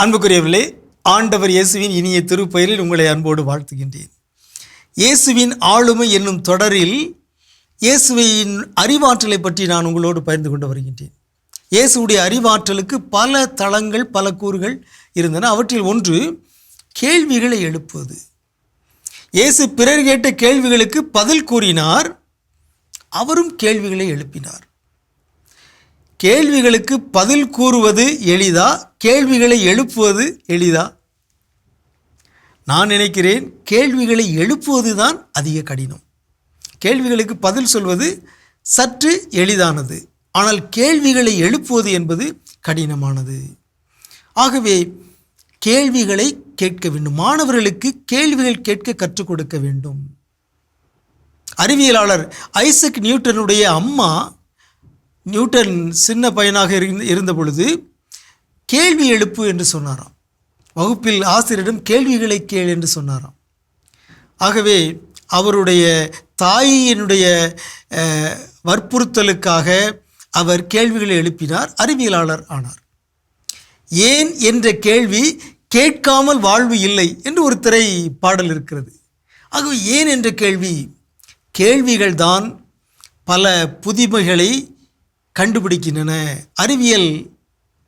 அன்புக்குரியவர்களே ஆண்டவர் இயேசுவின் இனிய திருப்பெயரில் உங்களை அன்போடு வாழ்த்துகின்றேன். இயேசுவின் ஆளுமை என்னும் தொடரில் இயேசுவின் அறிவாற்றலை பற்றி நான் உங்களோடு பகிர்ந்து கொண்டு வருகின்றேன். இயேசுவுடைய அறிவாற்றலுக்கு பல தளங்கள் பல கூறுகள் இருந்தன. அவற்றில் ஒன்று கேள்விகளை எழுப்புவது. இயேசு பிறர் கேட்ட கேள்விகளுக்கு பதில் கூறினார் அவரும் கேள்விகளை எழுப்பினார். கேள்விகளுக்கு பதில் கூறுவது எளிதா? கேள்விகளை எழுப்புவது எளிதா? நான் நினைக்கிறேன் கேள்விகளை எழுப்புவது தான் அதிக கடினம். கேள்விகளுக்கு பதில் சொல்வது சற்று எளிதானது. ஆனால் கேள்விகளை எழுப்புவது என்பது கடினமானது. ஆகவே கேள்விகளை கேட்க வேண்டும். மாணவர்களுக்கு கேள்விகள் கேட்க கற்றுக் கொடுக்க வேண்டும். அறிவியலாளர் ஐசக் நியூட்டனுடைய அம்மா நியூட்டன் சின்ன பையனாக இருந்த பொழுது கேள்வி எழுப்பு என்று சொன்னாராம். வகுப்பில் ஆசிரியரிடம் கேள்விகளை கேள் என்று சொன்னாராம். ஆகவே அவருடைய தாயினுடைய வற்புறுத்தலுக்காக அவர் கேள்விகளை எழுப்பினார் அறிவியலாளர் ஆனார். ஏன் என்ற கேள்வி கேட்காமல் வாழ்வு இல்லை என்று ஒரு திரை பாடல் இருக்கிறது. ஆகவே ஏன் என்ற கேள்வி கேள்விகள் தான் பல புதுமைகளை கண்டுபிடிக்கின்றன. அறிவியல்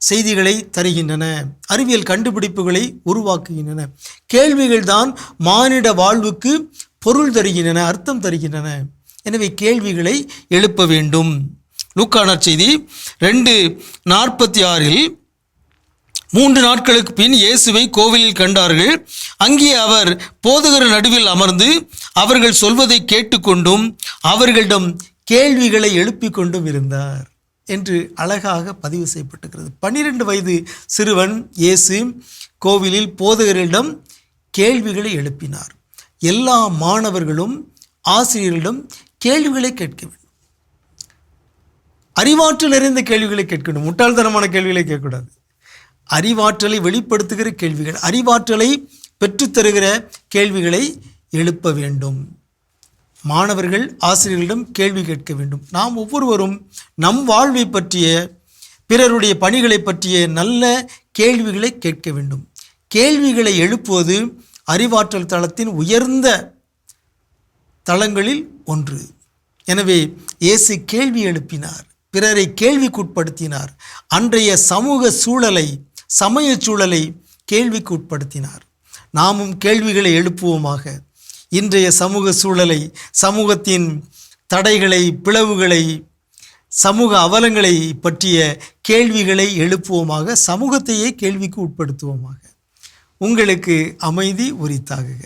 செய்திகளை தருகின்றன. அறிவியல் கண்டுபிடிப்புகளை உருவாக்குகின்றன. கேள்விகள் தான் மானிட வாழ்வுக்கு பொருள் தருகின்றன அர்த்தம் தருகின்றன. எனவே கேள்விகளை எழுப்ப வேண்டும். லூக்கானார் செய்தி ரெண்டு நாற்பத்தி ஆறில் மூன்று நாட்களுக்கு பின் இயேசுவை கோவிலில் கண்டார்கள். அங்கே அவர் போதகர் நடுவில் அமர்ந்து அவர்கள் சொல்வதை கேட்டுக்கொண்டும் அவர்களிடம் கேள்விகளை எழுப்பிக் கொண்டும் இருந்தார். என்று அழகாக பதிவு செய்யப்பட்டிருக்கிறது. பன்னிரெண்டு வயது சிறுவன் இயேசு கோவிலில் போதகரிடம் கேள்விகளை எழுப்பினார். எல்லா மாணவர்களும் ஆசிரியர்களிடம் கேள்விகளை கேட்க வேண்டும். அறிவாற்றல் நிறைந்த கேள்விகளை வேண்டும். முட்டாள்தனமான கேள்விகளை கேட்கக்கூடாது. அறிவாற்றலை வெளிப்படுத்துகிற கேள்விகள் அறிவாற்றலை பெற்றுத்தருகிற கேள்விகளை எழுப்ப வேண்டும். மாணவர்கள் ஆசிரியர்களிடம் கேள்வி கேட்க வேண்டும். நாம் ஒவ்வொருவரும் நம் வாழ்வை பற்றிய பிறருடைய பணிகளை பற்றிய நல்ல கேள்விகளை கேட்க வேண்டும். கேள்விகளை எழுப்புவது அறிவாற்றல் தளத்தின் உயர்ந்த தளங்களில் ஒன்று. எனவே இயேசு கேள்வி எழுப்பினார் பிறரை கேள்விக்குட்படுத்தினார் அன்றைய சமூக சூழலை சமய சூழலை கேள்விக்குட்படுத்தினார். நாமும் கேள்விகளை எழுப்புவோமாக. இன்றைய சமூக சூழலை சமூகத்தின் தடைகளை பிளவுகளை சமூக அவலங்களை பற்றிய கேள்விகளை எழுப்புவோமாக சமூகத்தையே கேள்விக்கு உட்படுத்துவோமாக. உங்களுக்கு அமைதி உரித்தாகுக.